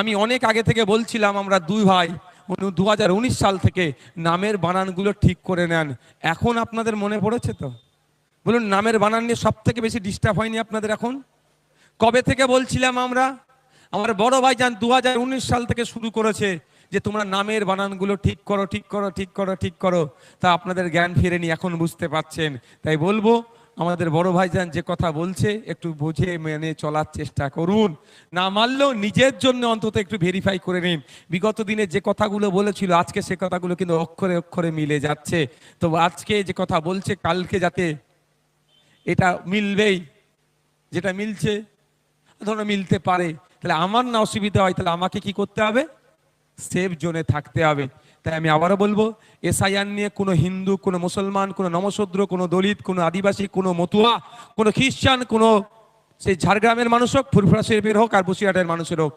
আমি অনেক আগে থেকে বলছিলাম, আমরা দুই ভাই দু হাজার উনিশ সাল থেকে নামের বানানগুলো ঠিক করে নেন। এখন আপনাদের মনে পড়েছে তো? বলুন, নামের বানান নিয়ে সব থেকে বেশি ডিস্টার্ব হয়নি আপনাদের এখন? কবে থেকে বলছিলাম আমরা? আমার বড় ভাই যান দু হাজার উনিশ সাল থেকে শুরু করেছে যে তোমরা নামের বানানগুলো ঠিক করো ঠিক করো ঠিক করো ঠিক করো। তা আপনাদের জ্ঞান ফিরেনি, এখন বুঝতে পাচ্ছেন তাই বলব আমাদের বড় ভাইজান যে কথা বলছে, একটু বুঝে মেনে চলার চেষ্টা করুন। না মানলেও নিজের জন্য অন্তত একটু ভেরিফাই করে নিন। বিগত দিনে যে কথাগুলো বলেছিল, আজকে সে কথাগুলো কিন্তু অক্ষরে অক্ষরে মিলে যাচ্ছে। তো আজকে যে কথা বলছে, কালকে যাতে এটা মিলবেই, যেটা মিলছে, ধরো মিলতে পারে। তাহলে আমার না অসুবিধা হয়, তাহলে আমাকে কি করতে হবে? সেফ জোনে থাকতে হবে। তাই আমি আবারও বলব, এসআইআর নিয়ে কোনো হিন্দু, কোনো মুসলমান, কোনো নমশূদ্র কোনো দলিত, কোনো আদিবাসী, কোনো মতুয়া, কোনো খ্রিস্টান কোনো সেই ঝাড়গ্রামের মানুষ হোক, ফুরফুরা শরীফের হোক আর বসিরহাটের মানুষের হোক